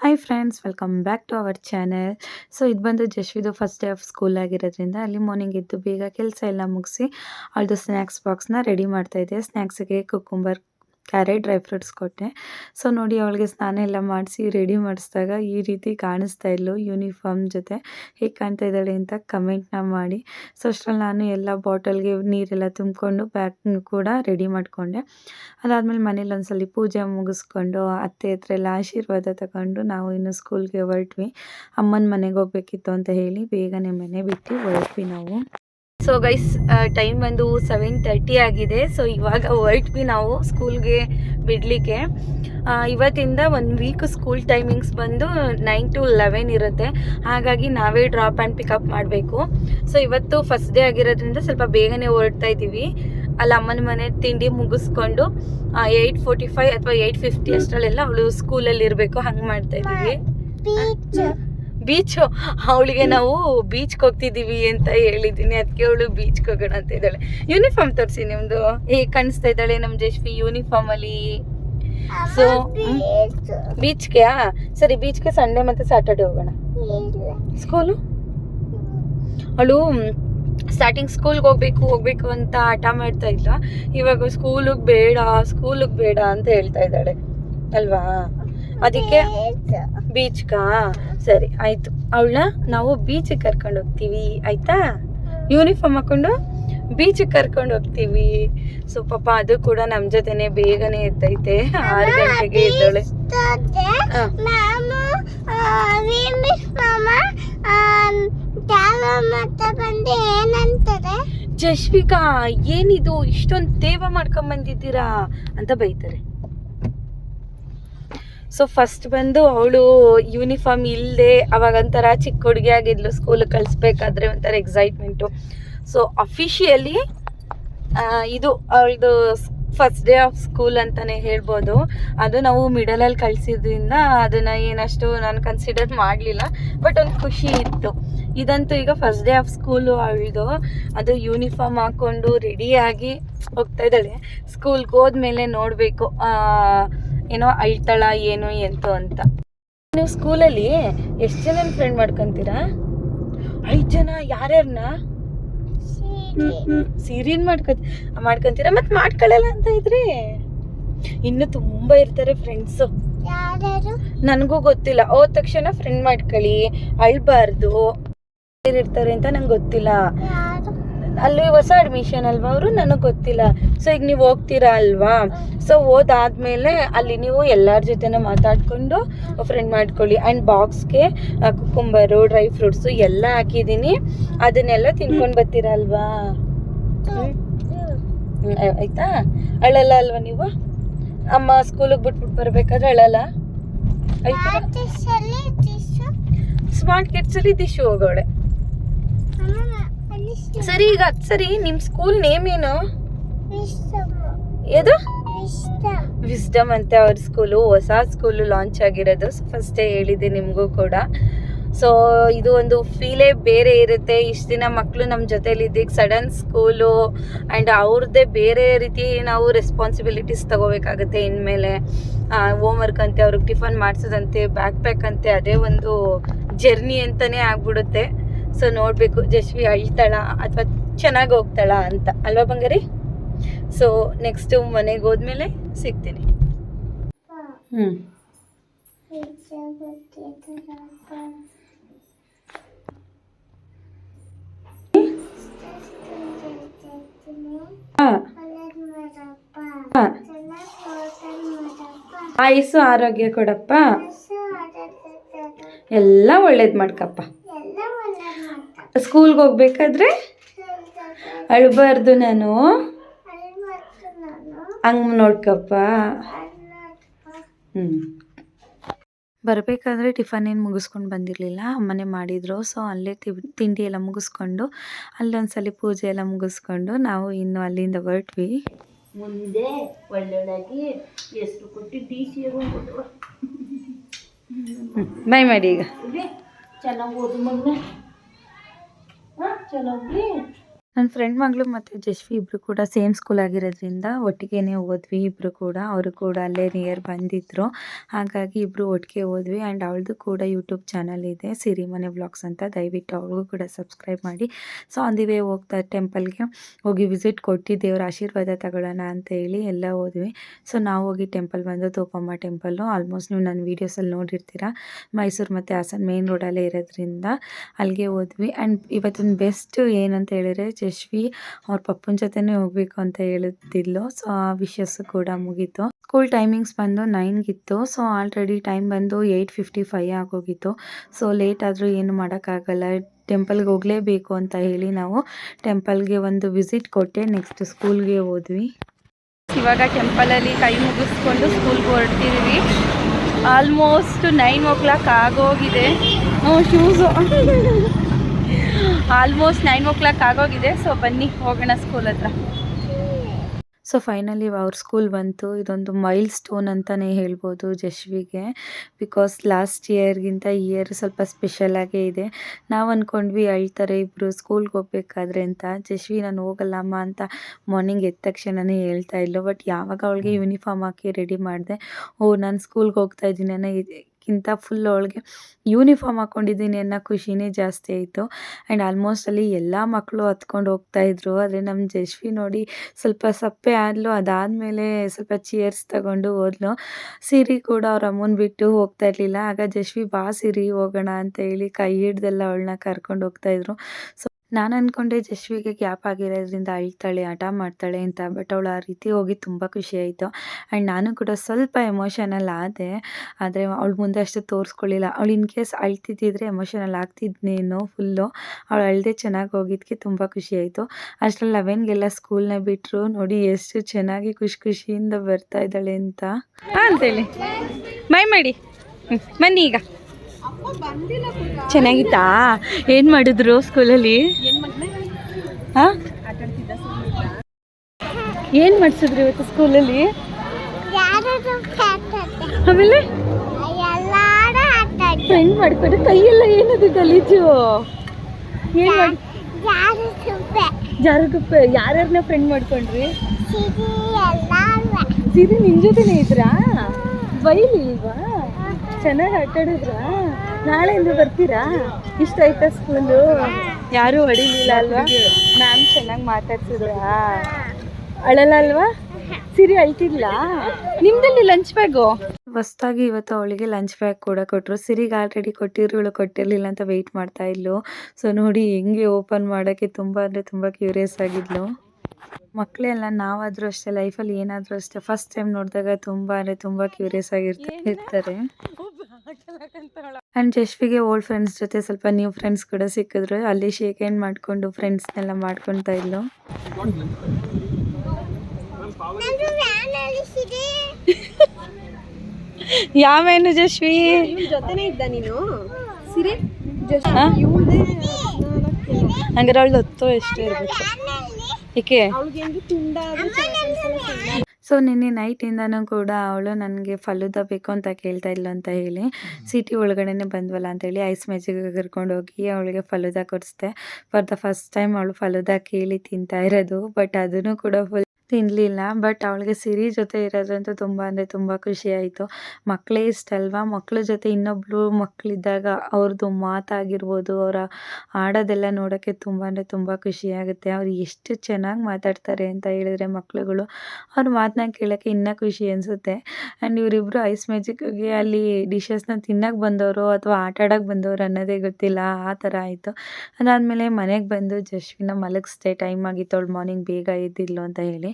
Hi friends welcome back to our channel so ಇದು ಬಂದು ಜಶ್ವಿದು ಫಸ್ಟ್ ಡೇ ಆಫ್ ಸ್ಕೂಲ್ ಆಗಿರೋದ್ರಿಂದ ಅಲ್ಲಿ ಮಾರ್ನಿಂಗ್ ಎದ್ದು ಬೇಗ ಕೆಲಸ ಎಲ್ಲ ಮುಗಿಸಿ ಅವಳದು ಸ್ನ್ಯಾಕ್ಸ್ ಬಾಕ್ಸ್ನ ರೆಡಿ ಮಾಡ್ತಾ ಇದ್ದೆ. ಸ್ನ್ಯಾಕ್ಸಿಗೆ ಕುಕ್ಕುಂಬರ್ ಕ್ಯಾರೆಟ್ ಡ್ರೈ ಫ್ರೂಟ್ಸ್ ಕೊಟ್ಟೆ. ಸೊ ನೋಡಿ ಅವಳಿಗೆ ಸ್ನಾನ ಎಲ್ಲ ಮಾಡಿಸಿ ರೆಡಿ ಮಾಡಿಸಿದಾಗ ಈ ರೀತಿ ಕಾಣಿಸ್ತಾ ಇದ್ಲು ಯೂನಿಫಾರ್ಮ್ ಜೊತೆ. ಹೇಗೆ ಕಾಣ್ತಾ ಇದ್ದಾಳೆ ಅಂತ ಕಮೆಂಟ್ನ ಮಾಡಿ. ಸೊ ಅಷ್ಟರಲ್ಲಿ ನಾನು ಎಲ್ಲ ಬಾಟಲ್ಗೆ ನೀರೆಲ್ಲ ತುಂಬಿಕೊಂಡು ಬ್ಯಾಗ್ ಕೂಡ ರೆಡಿ ಮಾಡಿಕೊಂಡೆ. ಅದಾದಮೇಲೆ ಮನೇಲಿ ಒಂದ್ಸಲಿ ಪೂಜೆ ಮುಗಿಸ್ಕೊಂಡು ಅತ್ತೆ ಹತ್ರ ಎಲ್ಲ ಆಶೀರ್ವಾದ ತಗೊಂಡು ನಾವು ಇನ್ನು ಸ್ಕೂಲ್ಗೆ ಹೊರಟ್ವಿ. ಅಮ್ಮನ ಮನೆಗೆ ಹೋಗ್ಬೇಕಿತ್ತು ಅಂತ ಹೇಳಿ ಬೇಗನೆ ಮನೆ ಬಿಟ್ಟು ಹೊರಟ್ವಿ ನಾವು. ಸೊ ಗೈಸ್ ಟೈಮ್ ಬಂದು ಸೆವೆನ್ ತರ್ಟಿ ಆಗಿದೆ. ಸೊ ಇವಾಗ ಹೊರಟ್ವಿ ನಾವು ಸ್ಕೂಲ್ಗೆ ಬಿಡಲಿಕ್ಕೆ. ಇವತ್ತಿಂದ ಒಂದು ವೀಕ್ ಸ್ಕೂಲ್ ಟೈಮಿಂಗ್ಸ್ ಬಂದು ನೈನ್ ಟು ಲೆವೆನ್ ಇರುತ್ತೆ. ಹಾಗಾಗಿ ನಾವೇ ಡ್ರಾಪ್ ಆ್ಯಂಡ್ ಪಿಕಪ್ ಮಾಡಬೇಕು. ಸೊ ಇವತ್ತು ಫಸ್ಟ್ ಡೇ ಆಗಿರೋದ್ರಿಂದ ಸ್ವಲ್ಪ ಬೇಗನೆ ಹೊರಡ್ತಾ ಇದ್ದೀವಿ. ಅಲ್ಲಿ ಅಮ್ಮನ ಮನೆ ತಿಂಡಿ ಮುಗಿಸ್ಕೊಂಡು ಏಯ್ಟ್ ಫೋರ್ಟಿ ಫೈವ್ ಅಥವಾ ಏಯ್ಟ್ ಫಿಫ್ಟಿ ಅಷ್ಟರಲ್ಲೆಲ್ಲ ಅವಳು ಸ್ಕೂಲಲ್ಲಿ ಇರಬೇಕು. ಹಂಗೆ ಮಾಡ್ತಾ ಇದ್ದೀವಿ. ಬೀಚು ಅವಳಿಗೆ ನಾವು ಬೀಚ್ಗೆ ಹೋಗ್ತಿದ್ದೀವಿ ಅಂತ ಹೇಳಿದ್ದೀನಿ. ಅದಕ್ಕೆ ಅವಳು ಬೀಚ್ಗೆ ಹೋಗೋಣ ಅಂತ ಇದ್ದಾಳೆ. ಯೂನಿಫಾರ್ಮ್ ತೋರಿಸಿ ನಿಮ್ಮದು ಹೇಗೆ ಕಾಣಿಸ್ತಾ ಇದ್ದಾಳೆ ನಮ್ಮ ಜಶ್ವಿ ಯೂನಿಫಾರ್ಮಲ್ಲಿ ಸೊ ಬೀಚ್ಗೆ ಸರಿ ಬೀಚ್ಗೆ ಸಂಡೇ ಮತ್ತು ಸ್ಯಾಟರ್ಡೆ ಹೋಗೋಣ. ಸ್ಕೂಲು ಅವಳು ಸ್ಟಾರ್ಟಿಂಗ್ ಸ್ಕೂಲ್ಗೆ ಹೋಗ್ಬೇಕು ಹೋಗ್ಬೇಕು ಅಂತ ಹಠ ಮಾಡ್ತಾ ಇಲ್ಲ ಇವಾಗ ಸ್ಕೂಲಿಗೆ ಬೇಡ ಸ್ಕೂಲಿಗೆ ಬೇಡ ಅಂತ ಹೇಳ್ತಾ ಇದ್ದಾಳೆ. ಅಲ್ವಾ? ಅದಕ್ಕೆ ಬೀಚ್ಗಾ ಸರಿ, ಆಯ್ತು. ಅವಳನ್ನ ನಾವು ಬೀಚಿಗೆ ಕರ್ಕೊಂಡು ಹೋಗ್ತೀವಿ, ಆಯ್ತಾ? ಯೂನಿಫಾರ್ಮ್ ಹಾಕೊಂಡು ಬೀಚಿಗೆ ಕರ್ಕೊಂಡು ಹೋಗ್ತೀವಿ. ಸೊ, ಪಾಪ ಅದು ಕೂಡ ನಮ್ಮ ಜೊತೆನೆ ಬೇಗನೆ ಎದ್ದೈತೆ. ಆರು ಗಂಟೆಗೆ ಇದ್ದಾಳೆ. ಜಶ್ವಿಕಾ ಏನಿದು? ಇಷ್ಟೊಂದು ತೇವ ಮಾಡ್ಕೊಂಡ್ ಬಂದಿದ್ದೀರಾ ಅಂತ ಬೈತಾರೆ. ಸೊ ಫಸ್ಟ್ ಬಂದು ಅವಳು ಯೂನಿಫಾರ್ಮ್ ಇಲ್ಲದೆ ಅವಾಗ ಒಂಥರ ಚಿಕ್ಕ ಹುಡುಗಿ ಆಗಿದ್ಲು ಸ್ಕೂಲಿಗೆ ಕಳಿಸ್ಬೇಕಾದ್ರೆ ಒಂಥರ ಎಕ್ಸೈಟ್ಮೆಂಟು ಸೊ ಅಫಿಷಿಯಲಿ ಇದು ಅವಳದು ಫಸ್ಟ್ ಡೇ ಆಫ್ ಸ್ಕೂಲ್ ಅಂತಲೇ ಹೇಳ್ಬೋದು. ಅದು ನಾವು ಮಿಡಲಲ್ಲಿ ಕಳಿಸಿದ್ರಿಂದ ಅದನ್ನು ಏನಷ್ಟು ನಾನು ಕನ್ಸಿಡರ್ ಮಾಡಲಿಲ್ಲ ಬಟ್ ಒಂದು ಖುಷಿ ಇತ್ತು. ಇದಂತೂ ಈಗ ಫಸ್ಟ್ ಡೇ ಆಫ್ ಸ್ಕೂಲು ಅವಳದು. ಅದು ಯೂನಿಫಾರ್ಮ್ ಹಾಕ್ಕೊಂಡು ರೆಡಿಯಾಗಿ ಹೋಗ್ತಾ ಇದ್ದಾಳೆ. ಸ್ಕೂಲ್ಗೆ ಹೋದ್ಮೇಲೆ ನೋಡಬೇಕು ಏನೋ ಅಳ್ತಾಳ ಏನು ಎಂತೋ ಅಂತ. ನೀವು ಸ್ಕೂಲಲ್ಲಿ ಎಷ್ಟು ಜನ ಫ್ರೆಂಡ್ ಮಾಡ್ಕೊಂತೀರಾ? ಐದು ಜನ ಯಾರ್ಯಾರನ್ನ ಸೀರಿನ್ ಮಾಡ್ಕೊ ಮಾಡ್ಕೊಂತೀರಾ ಮತ್ತೆ ಮಾಡ್ಕೊಳ್ಳಲ್ಲ ಅಂತ ಇದ್ರಿ? ಇನ್ನು ತುಂಬಾ ಇರ್ತಾರೆ ಫ್ರೆಂಡ್ಸ್ ನನಗೂ ಗೊತ್ತಿಲ್ಲ. ಹೋದ ತಕ್ಷಣ ಫ್ರೆಂಡ್ ಮಾಡ್ಕೊಳ್ಳಿ ಅಳ್ಬಾರ್ದು. ಇರ್ತಾರೆ ಅಂತ ನಂಗೆ ಗೊತ್ತಿಲ್ಲ. ಅಲ್ಲಿ ಹೊಸ ಅಡ್ಮಿಷನ್ ಅಲ್ವಾ ಅವರು? ನನಗೆ ಗೊತ್ತಿಲ್ಲ. ಸೊ ಈಗ ನೀವು ಹೋಗ್ತೀರಾ ಅಲ್ವಾ? ಸೊ ಓದಾದ್ಮೇಲೆ ಅಲ್ಲಿ ನೀವು ಎಲ್ಲರ ಜೊತೆನೂ ಮಾತಾಡಿಕೊಂಡು ಫ್ರೆಂಡ್ ಮಾಡ್ಕೊಳ್ಳಿ. ಆ್ಯಂಡ್ ಬಾಕ್ಸ್ಗೆ ಕುಕುಂಬರು ಡ್ರೈ ಫ್ರೂಟ್ಸು ಎಲ್ಲ ಹಾಕಿದ್ದೀನಿ. ಅದನ್ನೆಲ್ಲ ತಿನ್ಕೊಂಡು ಬರ್ತೀರಾ ಅಲ್ವಾ? ಆಯ್ತಾ? ಅಳಲ್ಲ ಅಲ್ವಾ ನೀವು? ಅಮ್ಮ ಸ್ಕೂಲಿಗೆ ಬಿಟ್ಬಿಟ್ಟು ಬರ್ಬೇಕಾದ್ರೆ ಅಳಲ್ಲ? ಆಯ್ತಾ? ಸ್ಮಾರ್ಟ್ ಕಿಡ್ಸಲ್ಲಿ ದಿಶು ಹೋಗೋಳೆ. ಸರಿ ಈಗ ಅದ್ ಸರಿ ನಿಮ್ ಸ್ಕೂಲ್ ನೇಮ್ ಏನು? ಇದು ವಿಸ್ಡಮ್ ಅಂತೆ ಅವ್ರ ಸ್ಕೂಲು ಹೊಸ ಸ್ಕೂಲು ಲಾಂಚ್ ಆಗಿರೋದು. ಫಸ್ಟೇ ಹೇಳಿದೆ ನಿಮಗೂ ಕೂಡ. ಸೊ ಇದು ಒಂದು ಫೀಲೇ ಬೇರೆ ಇರುತ್ತೆ. ಇಷ್ಟು ದಿನ ಮಕ್ಕಳು ನಮ್ಮ ಜೊತೇಲಿ ಇದ್ದೀಗ. ಸಡನ್ ಸ್ಕೂಲು ಆ್ಯಂಡ್ ಅವ್ರದ್ದೇ ಬೇರೆ ರೀತಿ ನಾವು ರೆಸ್ಪಾನ್ಸಿಬಿಲಿಟೀಸ್ ತಗೋಬೇಕಾಗುತ್ತೆ ಇನ್ಮೇಲೆ. ಹೋಮ್ ವರ್ಕ್ ಅಂತೆ ಅವ್ರಿಗೆ ಟಿಫನ್ ಮಾಡಿಸೋದಂತೆ ಬ್ಯಾಕ್ ಪ್ಯಾಕ್ ಅಂತೆ ಅದೇ ಒಂದು ಜರ್ನಿ ಅಂತಲೇ ಆಗ್ಬಿಡುತ್ತೆ. ಸೊ ನೋಡಬೇಕು ಜಶ್ವಿ ಅಳ್ತಾಳ ಅಥವಾ ಚೆನ್ನಾಗಿ ಹೋಗ್ತಾಳ ಅಂತ. ಅಲ್ವಾ ಬಂಗಾರಿ? ಸೊ ನೆಕ್ಸ್ಟು ಮನೆಗೆ ಹೋದ್ಮೇಲೆ ಸಿಗ್ತೀನಿ. ಹ್ಞೂ ಆಯುಸು ಆರೋಗ್ಯ ಕೊಡಪ್ಪ. ಎಲ್ಲ ಒಳ್ಳೇದು ಮಾಡ್ಕಪ್ಪ. ಸ್ಕೂಲ್ಗೆ ಹೋಗ್ಬೇಕಾದ್ರೆ? ಅಳಬಾರ್ದು ನಾನು. ಹಂಗೆ ನೋಡ್ಕಪ್ಪ. ಹ್ಞೂ ಬರಬೇಕಾದ್ರೆ ಟಿಫನ್ ಏನು ಮುಗಿಸ್ಕೊಂಡು ಬಂದಿರಲಿಲ್ಲ. ಅಮ್ಮನೆ ಮಾಡಿದರು. ಸೊ ಅಲ್ಲೇ ತಿ- ತಿಂಡಿ ಎಲ್ಲ ಮುಗಿಸ್ಕೊಂಡು ಅಲ್ಲೊಂದ್ಸಲಿ ಪೂಜೆ ಎಲ್ಲ ಮುಗಿಸ್ಕೊಂಡು ನಾವು ಇನ್ನು ಅಲ್ಲಿಂದ ಹೊರಟ್ವಿ. ಮುಂದೆ ಒಳ್ಳೊಳಗೆ ಎಷ್ಟು ಕೊಟ್ಟು ಡಿ ಸಿ ಬಾಯ್ ಮಾಡಿ ಈಗ. ಚೆನ್ನಾಗಿ ಓದು ಮಗನ. ಹಾಂ ಚೆನ್ನಾಗಿ ನನ್ನ ಫ್ರೆಂಡ್ ಮಗಳು ಮತ್ತು ಜಶ್ವಿ ಇಬ್ಬರು ಕೂಡ ಸೇಮ್ ಸ್ಕೂಲ್ ಆಗಿರೋದ್ರಿಂದ ಒಟ್ಟಿಗೆನೇ ಹೋದ್ವಿ. ಇಬ್ಬರು ಕೂಡ, ಅವರು ಕೂಡ ಅಲ್ಲೇ ನಿಯರ್ ಬಂದಿದ್ದರು ಹಾಗಾಗಿ ಇಬ್ಬರು ಒಟ್ಟಿಗೆ ಹೋದ್ವಿ. ಆ್ಯಂಡ್ ಅವಳದು ಕೂಡ ಯೂಟ್ಯೂಬ್ ಚಾನಲ್ ಇದೆ ಸಿರಿಮನೆ ವ್ಲಾಗ್ಸ್ ಅಂತ. ದಯವಿಟ್ಟು ಅವ್ರಿಗೂ ಕೂಡ ಸಬ್ಸ್ಕ್ರೈಬ್ ಮಾಡಿ. ಸೊ ಆನ್ ದಿ ವೇ ಹೋಗ್ತಾ ಟೆಂಪಲ್ಗೆ ಹೋಗಿ ವಿಸಿಟ್ ಕೊಟ್ಟು ದೇವ್ರ ಆಶೀರ್ವಾದ ತಗೊಳ್ಳೋಣ ಅಂತ ಹೇಳಿ ಎಲ್ಲ ಹೋದ್ವಿ. ಸೊ ನಾವು ಹೋಗಿ ಟೆಂಪಲ್ ಬಂದು ತೋಪಮ್ಮ ಟೆಂಪಲ್ಲು ಆಲ್ಮೋಸ್ಟ್ ನೀವು ನನ್ನ ವೀಡಿಯೋಸಲ್ಲಿ ನೋಡಿರ್ತೀರ. ಮೈಸೂರು ಮತ್ತು ಹಾಸನ ಮೇನ್ ರೋಡಲ್ಲೇ ಇರೋದ್ರಿಂದ ಅಲ್ಲಿಗೆ ಹೋದ್ವಿ. ಆ್ಯಂಡ್ ಇವತ್ತಿನ ಬೆಸ್ಟ್ ಏನಂತ ಹೇಳಿದ್ರೆ ಜಶ್ವಿ ಅವ್ರ ಪಪ್ಪನ ಜೊತೆನೇ ಹೋಗ್ಬೇಕು ಅಂತ ಹೇಳುತ್ತಿದ್ಲು. ಸೊ ಆ ವಿಷಸ್ ಕೂಡ ಮುಗೀತು. ಸ್ಕೂಲ್ ಟೈಮಿಂಗ್ಸ್ ಬಂದು ನೈನ್ಗಿತ್ತು ಸೊ ಆಲ್ರೆಡಿ ಟೈಮ್ ಬಂದು ಏಯ್ಟ್ ಫಿಫ್ಟಿ ಫೈವ್ ಆಗೋಗಿತ್ತು. ಸೊ ಲೇಟ್ ಆದರೂ ಏನು ಮಾಡೋಕ್ಕಾಗಲ್ಲ. ಟೆಂಪಲ್ಗೆ ಹೋಗಲೇಬೇಕು ಅಂತ ಹೇಳಿ ನಾವು ಟೆಂಪಲ್ಗೆ ಒಂದು ವಿಸಿಟ್ ಕೊಟ್ಟೆ. ನೆಕ್ಸ್ಟ್ ಸ್ಕೂಲ್ಗೆ ಹೋದ್ವಿ. ಇವಾಗ ಟೆಂಪಲಲ್ಲಿ ಕೈ ಮುಗಿಸ್ಕೊಂಡು ಸ್ಕೂಲ್ಗೆ ಹೊರಟಿದ್ದೀವಿ ಆಲ್ಮೋಸ್ಟ್ ನೈನ್ ಓ ಕ್ಲಾಕ್ ಆಗೋಗಿದೆ. Shoes almost nine o'clock ಆಗೋಗಿದೆ ಸೊ ಬನ್ನಿ, ಹೋಗೋಣ ಸ್ಕೂಲ್ ಹತ್ರ. ಸೊ ಫೈನಲಿ ಅವ್ರ ಸ್ಕೂಲ್ ಬಂತು. ಇದೊಂದು ಮೈಲ್ ಸ್ಟೋನ್ ಅಂತಲೇ ಹೇಳ್ಬೋದು ಜಶ್ವಿಗೆ. ಬಿಕಾಸ್ ಲಾಸ್ಟ್ ಇಯರ್ಗಿಂತ ಈ ಇಯರ್ ಸ್ವಲ್ಪ ಸ್ಪೆಷಲಾಗೇ ಇದೆ. ನಾವು ಅಂದ್ಕೊಂಡ್ವಿ ಅಳ್ತಾರೆ ಇಬ್ಬರು ಸ್ಕೂಲ್ಗೆ ಹೋಗ್ಬೇಕಾದ್ರೆ ಅಂತ. ಜಶ್ವಿ, ನಾನು ಹೋಗಲ್ಲಮ್ಮ ಅಂತ ಮಾರ್ನಿಂಗ್ ಎದ್ದ ತಕ್ಷಣನೇ ಹೇಳ್ತಾ ಇಲ್ಲ ಬಟ್ ಯಾವಾಗ ಅವಳಿಗೆ ಯೂನಿಫಾರ್ಮ್ ಹಾಕಿ ರೆಡಿ ಮಾಡಿದೆ, ಓ, ನಾನು ಸ್ಕೂಲ್ಗೆ ಹೋಗ್ತಾ ಇದ್ದೀನಿ ಅನ್ನೋ ಇದಕ್ಕಿಂತ ಫುಲ್ ಅವಳಿಗೆ ಯೂನಿಫಾರ್ಮ್ ಹಾಕ್ಕೊಂಡಿದ್ದೀನಿ ಅನ್ನೋ ಖುಷಿನೇ ಜಾಸ್ತಿ ಆಯಿತು. ಆ್ಯಂಡ್ ಆಲ್ಮೋಸ್ಟ್ ಅಲ್ಲಿ ಎಲ್ಲ ಮಕ್ಕಳು ಹತ್ಕೊಂಡು ಹೋಗ್ತಾಯಿದ್ರು ಆದರೆ ನಮ್ಮ ಜಶ್ವಿ ನೋಡಿ ಸ್ವಲ್ಪ ಸಪ್ಪೆ ಆದಲು, ಅದಾದಮೇಲೆ ಸ್ವಲ್ಪ ಚಿಯರ್ಸ್ ತಗೊಂಡು ಹೋದ್ಲು. ಸಿರಿ ಕೂಡ ಅವ್ರ ಅಮ್ಮನ ಬಿಟ್ಟು ಹೋಗ್ತಾ ಇರಲಿಲ್ಲ. ಆಗ ಜಶ್ವಿ ಬಾ ಸಿರಿ ಹೋಗೋಣ ಅಂತ ಹೇಳಿ ಕೈ ಹಿಡ್ದೆಲ್ಲ ಅವಳನ್ನ ಕರ್ಕೊಂಡು ಹೋಗ್ತಾ ಇದ್ರು. ಸೊ ನಾನು ಅಂದ್ಕೊಂಡೆ ಜಶ್ವಿಗೆ ಗ್ಯಾಪ್ ಆಗಿರೋದ್ರಿಂದ ಅಳ್ತಾಳೆ, ಹಠ ಮಾಡ್ತಾಳೆ ಅಂತ ಬಟ್ ಅವಳು ಆ ರೀತಿ ಹೋಗಿ ತುಂಬ ಖುಷಿ ಆಯಿತು. ಆ್ಯಂಡ್ ನಾನು ಕೂಡ ಸ್ವಲ್ಪ ಎಮೋಷನಲ್ ಆದೆ, ಆದರೆ ಅವಳು ಮುಂದೆ ಅಷ್ಟು ತೋರಿಸ್ಕೊಳ್ಳಿಲ್ಲ ಅವಳು ಇನ್ ಕೇಸ್ ಅಳ್ತಿದ್ದಿದ್ರೆ ಎಮೋಷನಲ್ ಆಗ್ತಿದ್ನೇನೋ ಫುಲ್ಲು ಅವಳು ಅಳದೆ ಚೆನ್ನಾಗಿ ಹೋಗಿದ್ದಕ್ಕೆ ತುಂಬ ಖುಷಿ ಆಯಿತು. ಅಷ್ಟರಲ್ಲಿ ಲೆವೆನ್ಗೆಲ್ಲ ಸ್ಕೂಲ್ನ ಬಿಟ್ಟರು ನೋಡಿ ಎಷ್ಟು ಚೆನ್ನಾಗಿ ಖುಷಿ ಖುಷಿಯಿಂದ ಬರ್ತಾ ಇದ್ದಾಳೆ ಅಂತ. ಅಂತೇಳಿ. ಮೈ ಮಾಡಿ. ಬನ್ನಿ ಈಗ. ಚೆನ್ನಾಗಿತ್ತಾ? ಏನು ಮಾಡಿದ್ರು ಸ್ಕೂಲಲ್ಲಿ? ಹಾಂ? ಏನು ಮಾಡಿಸಿದ್ರು ಇವತ್ತು ಸ್ಕೂಲಲ್ಲಿ? ಆಮೇಲೆ? ಫ್ರೆಂಡ್ ಮಾಡ್ಕೊಂಡು ಕೈಯೆಲ್ಲ ಏನದು ಗಲೀಜು ಏನು ಮಾಡಿ ಜಾರುಗುಪ್ಪೆ. ಯಾರ್ಯಾರನ್ನ ಫ್ರೆಂಡ್ ಮಾಡ್ಕೊಂಡ್ರಿ? ಸಿರಿ ನಿನ್ ಇದ್ರಾ? ಬೈಲಿಲ್ವಾ ಚೆನ್ನಾಗಿ ಆಟಾಡಿದ್ರಾ? ನಾಳೆಯಿಂದ ಬರ್ತೀರಾ? ಇಷ್ಟ ಆಯ್ತಾ ಸ್ಕೂಲು ಯಾರು ಹೊಡಿಲಿಲ್ಲ ಅಲ್ವಾ? ಮ್ಯಾಮ್ ಚೆನ್ನಾಗಿ ಮಾತಾಡ್ಸಿದ್ರಾ ಅಳಲ್ಲ ಅಲ್ವಾ? ಸಿರಿ ಅಳ್ತಿಲ್ಲ ನಿಮ್ದಲ್ಲಿ ಲಂಚ್ ಬ್ಯಾಗು ಹೊಸ್ದಾಗಿ ಇವತ್ತು ಅವಳಿಗೆ ಲಂಚ್ ಬ್ಯಾಗ್ ಕೂಡ ಕೊಟ್ಟರು ಸಿರಿಗೆ ಆಲ್ರೆಡಿ ಕೊಟ್ಟಿದ್ರು ಇವಳು ಕೊಟ್ಟಿರಲಿಲ್ಲ ಅಂತ ವೆಯ್ಟ್ ಮಾಡ್ತಾ ಇದ್ಲು. ಸೊ ನೋಡಿ ಹೆಂಗೆ ಓಪನ್ ಮಾಡೋಕ್ಕೆ ತುಂಬ ಅಂದರೆ ತುಂಬ ಕ್ಯೂರಿಯಸ್ ಆಗಿದ್ಲು. ಮಕ್ಕಳೆಲ್ಲ ನಾವಾದರೂ ಅಷ್ಟೇ ಲೈಫಲ್ಲಿ ಏನಾದರೂ ಅಷ್ಟೇ. ಫಸ್ಟ್ ಟೈಮ್ ನೋಡಿದಾಗ ತುಂಬ ಅಂದರೆ ತುಂಬ ಕ್ಯೂರಿಯಸ್ ಆಗಿರ್ತಾ ಇರ್ತಾರೆ. ಆ್ಯಂಡ್ ಜಶ್ವಿಗೆ ಓಲ್ಡ್ ಫ್ರೆಂಡ್ಸ್ ಜೊತೆ ಸ್ವಲ್ಪ ನ್ಯೂ ಫ್ರೆಂಡ್ಸ್ ಕೂಡ ಸಿಕ್ಕಿದ್ರು. ಅಲ್ಲಿ ಶೇಕ್ ಹ್ಯಾಂಡ್ ಮಾಡಿಕೊಂಡು ಫ್ರೆಂಡ್ಸ್ನೆಲ್ಲ ಮಾಡ್ಕೊತಾ ಇದ್ಲು. ಯಾವೇನು ಜಶ್ವಿ? ಜೊತೆನೇ ಇದ್ದ ನೀನು? ಸಿರಿ? ಹಂಗಾರೆ ಅವಳು ಹೊತ್ತು ಎಷ್ಟು ಇರ್ಬೇಕು. ಏಕೆ? ಸೊ ನಿನ್ನೆ ನೈಟಿಂದನೂ ಕೂಡ ಅವಳು ನನಗೆ ಫಲೂದ ಬೇಕು ಅಂತ ಕೇಳ್ತಾ ಇಲ್ಲ ಅಂತ ಹೇಳಿ. ಸಿಟಿ ಒಳಗಡೆನೆ ಬಂದ್ವಲ್ಲ ಅಂತೇಳಿ ಐಸ್ ಮ್ಯಾಜಿಗೆ ಕರ್ಕೊಂಡು ಹೋಗಿ ಅವಳಿಗೆ ಫಲೂದ ಕೊಡಿಸ್ದೆ. ಫಾರ್ ದ ಫಸ್ಟ್ ಟೈಮ್ ಅವಳು ಫಲೂದ ಕೇಳಿ ತಿಂತಾ ಇರೋದು ಬಟ್ ಅದನ್ನು ಕೂಡ ಫುಲ್ ತಿನ್ನಲಿಲ್ಲ ಬಟ್ ಅವಳಿಗೆ ಸಿರಿ ಜೊತೆ ಇರೋದಂತೂ ತುಂಬ ಅಂದರೆ ತುಂಬ ಖುಷಿ ಆಯಿತು. ಮಕ್ಕಳೇ ಇಷ್ಟ ಅಲ್ವಾ ಮಕ್ಕಳ ಜೊತೆ ಇನ್ನೊಬ್ಳು ಮಕ್ಕಳಿದ್ದಾಗ ಅವ್ರದ್ದು ಮಾತಾಗಿರ್ಬೋದು, ಅವರ ಆಡೋದೆಲ್ಲ ನೋಡೋಕ್ಕೆ ತುಂಬ ಅಂದರೆ ತುಂಬ ಖುಷಿಯಾಗುತ್ತೆ ಅವ್ರು ಎಷ್ಟು ಚೆನ್ನಾಗಿ ಮಾತಾಡ್ತಾರೆ ಅಂತ ಹೇಳಿದ್ರೆ ಮಕ್ಕಳುಗಳು ಅವ್ರ ಮಾತನ್ನ ಕೇಳೋಕ್ಕೆ ಇನ್ನೂ ಖುಷಿ ಅನಿಸುತ್ತೆ. ಆ್ಯಂಡ್ ಇವರಿಬ್ಬರು ಐಸ್ ಮ್ಯಾಜಿಕ್ಗೆ ಅಲ್ಲಿ ಡಿಶಸ್ನ ತಿನ್ನೋಕೆ ಬಂದವರು ಅಥವಾ ಆಟ ಬಂದವರು ಅನ್ನೋದೇ ಗೊತ್ತಿಲ್ಲ, ಆ ಥರ ಆಯಿತು. ಅದಾದಮೇಲೆ ಮನೆಗೆ ಬಂದು ಜಶ್ವಿನ ಮಲಗಿಸ್ದೆ ಟೈಮ್ ಆಗಿತ್ತು, ಅವಳು ಮಾರ್ನಿಂಗ್ ಬೇಗ ಎದ್ದಿದ್ಲು ಅಂತ ಹೇಳಿ.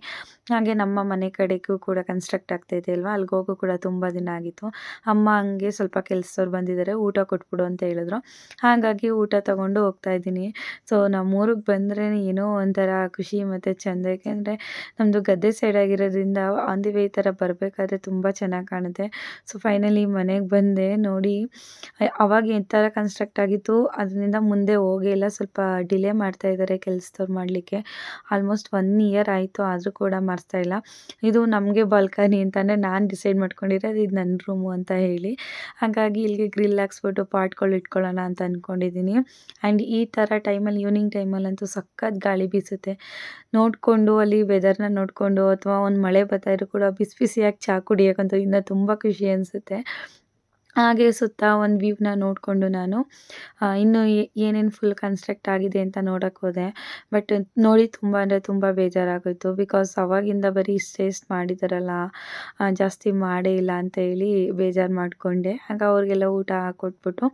ಹಾಗೆ ನಮ್ಮ ಮನೆ ಕಡೆಗೂ ಕೂಡ ಕನ್ಸ್ಟ್ರಕ್ಟ್ ಆಗ್ತಾಯಿದೆ ಅಲ್ವಾ? ಅಲ್ಲಿಗೆ ಹೋಗೋ ಕೂಡ ತುಂಬ ದಿನ ಆಗಿತ್ತು. ಅಮ್ಮ ಹಂಗೆ ಸ್ವಲ್ಪ ಕೆಲಸದವ್ರು ಬಂದಿದ್ದಾರೆ, ಊಟ ಕೊಟ್ಬಿಡು ಅಂತ ಹೇಳಿದ್ರು. ಹಾಗಾಗಿ ಊಟ ತಗೊಂಡು ಹೋಗ್ತಾ ಇದ್ದೀನಿ. ಸೊ ನಮ್ಮೂರಿಗೆ ಬಂದರೆ ಏನೋ ಒಂಥರ ಖುಷಿ ಮತ್ತು ಚೆಂದ. ಯಾಕೆಂದರೆ ನಮ್ಮದು ಗದ್ದೆ ಸೈಡ್ ಆಗಿರೋದ್ರಿಂದ ಆನ್ ದಿ ವೇ ಈ ಥರ ಬರಬೇಕಾದ್ರೆ ತುಂಬ ಚೆನ್ನಾಗಿ ಕಾಣುತ್ತೆ. ಸೊ ಫೈನಲಿ ಮನೆಗೆ ಬಂದೆ, ನೋಡಿ ಅವಾಗ ಈ ಥರ ಕನ್ಸ್ಟ್ರಕ್ಟ್ ಆಗಿತ್ತು, ಅದರಿಂದ ಮುಂದೆ ಹೋಗೇ ಇಲ್ಲ. ಸ್ವಲ್ಪ ಡಿಲೇ ಮಾಡ್ತಾ ಇದ್ದಾರೆ ಕೆಲಸದವ್ರು ಮಾಡಲಿಕ್ಕೆ. ಆಲ್ಮೋಸ್ಟ್ ಒನ್ ಇಯರ್ ಆಯಿತು, ಆದರೂ ಕೂಡ ಮಾಡಿಸ್ತಾ ಇಲ್ಲ. ಇದು ನಮಗೆ ಬಾಲ್ಕನಿ ಅಂತಂದರೆ ನಾನು ಡಿಸೈಡ್ ಮಾಡ್ಕೊಂಡಿರೋದು, ಇದು ನನ್ನ ರೂಮು ಅಂತ ಹೇಳಿ. ಹಾಗಾಗಿ ಇಲ್ಲಿಗೆ ಗ್ರಿಲ್ ಹಾಕ್ಸ್ಬಿಟ್ಟು ಪಾಟ್ಗಳು ಇಟ್ಕೊಳ್ಳೋಣ ಅಂತ ಅಂದ್ಕೊಂಡಿದ್ದೀನಿ ಆ್ಯಂಡ್ ಈ ಥರ ಟೈಮಲ್ಲಿ ಈವ್ನಿಂಗ್ ಟೈಮಲ್ಲಂತೂ ಸಖತ್ ಗಾಳಿ ಬೀಸುತ್ತೆ. ನೋಡಿಕೊಂಡು ಅಲ್ಲಿ ವೆದರ್ನ ನೋಡಿಕೊಂಡು, ಅಥವಾ ಒಂದು ಮಳೆ ಬರ್ತಾ ಇದ್ರೂ ಕೂಡ ಬಿಸಿ ಬಿಸಿಯಾಗಿ ಚಹಾ ಕುಡಿಯೋಕ್ಕಂತೂ ಇನ್ನೂ ತುಂಬ ಖುಷಿ ಅನಿಸುತ್ತೆ. ಹಾಗೆ ಸುತ್ತ ಒಂದು ವ್ಯೂವ್ನ ನೋಡಿಕೊಂಡು ನಾನು ಇನ್ನು ಏನೇನು ಫುಲ್ ಕನ್ಸ್ಟ್ರಕ್ಟ್ ಆಗಿದೆ ಅಂತ ನೋಡೋಕ್ಕೆ ಹೋದೆ. ಬಟ್ ನೋಡಿ ತುಂಬ ಅಂದರೆ ತುಂಬ ಬೇಜಾರಾಗೋಯಿತು. ಬಿಕಾಸ್ ಅವಾಗಿಂದ ಬರೀ ಇಷ್ಟೇ ಇಷ್ಟು ಮಾಡಿದಾರಲ್ಲ ಜಾಸ್ತಿ ಮಾಡೇ ಇಲ್ಲ ಅಂತ ಹೇಳಿ ಬೇಜಾರು ಮಾಡಿಕೊಂಡೆ. ಆಗ ಅವ್ರಿಗೆಲ್ಲ ಊಟ ಕೊಟ್ಬಿಟ್ಟು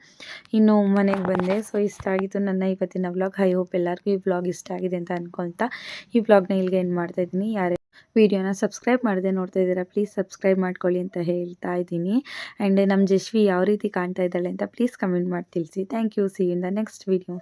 ಇನ್ನು ಮನೆಗೆ ಬಂದೆ. ಸೊ ಇಷ್ಟ ಆಗಿತ್ತು ನನ್ನ ಇವತ್ತಿನ ವ್ಲಾಗ್ ಐ ಹೋಪ್ ಎಲ್ಲರಿಗೂ ಈ ವ್ಲಾಗ್ ಇಷ್ಟ ಆಗಿದೆ ಅಂತ ಅಂದ್ಕೊಳ್ತಾ ಈ ವ್ಲಾಗ್ನ ಇಲ್ಲಿಗೆ ಏನು ಮಾಡ್ತಾಯಿದ್ದೀನಿ ಯಾರೇ ವಿಡಿಯೋನ ಸಬ್ಸ್ಕ್ರೈಬ್ ಮಾಡದೆ ನೋಡ್ತಾ ಇದ್ದೀರಾ ಪ್ಲೀಸ್ ಸಬ್ಸ್ಕ್ರೈಬ್ ಮಾಡ್ಕೊಳ್ಳಿ ಅಂತ ಹೇಳ್ತಾ ಇದ್ದೀನಿ. ಆ್ಯಂಡ್ ನಮ್ಮ ಜಶ್ವಿ ಯಾವ ರೀತಿ ಕಾಣ್ತಾ ಇದ್ದಾಳೆ ಅಂತ ಪ್ಲೀಸ್ ಕಮೆಂಟ್ ಮಾಡಿ ತಿಳಿಸಿ. Thank you see in the next video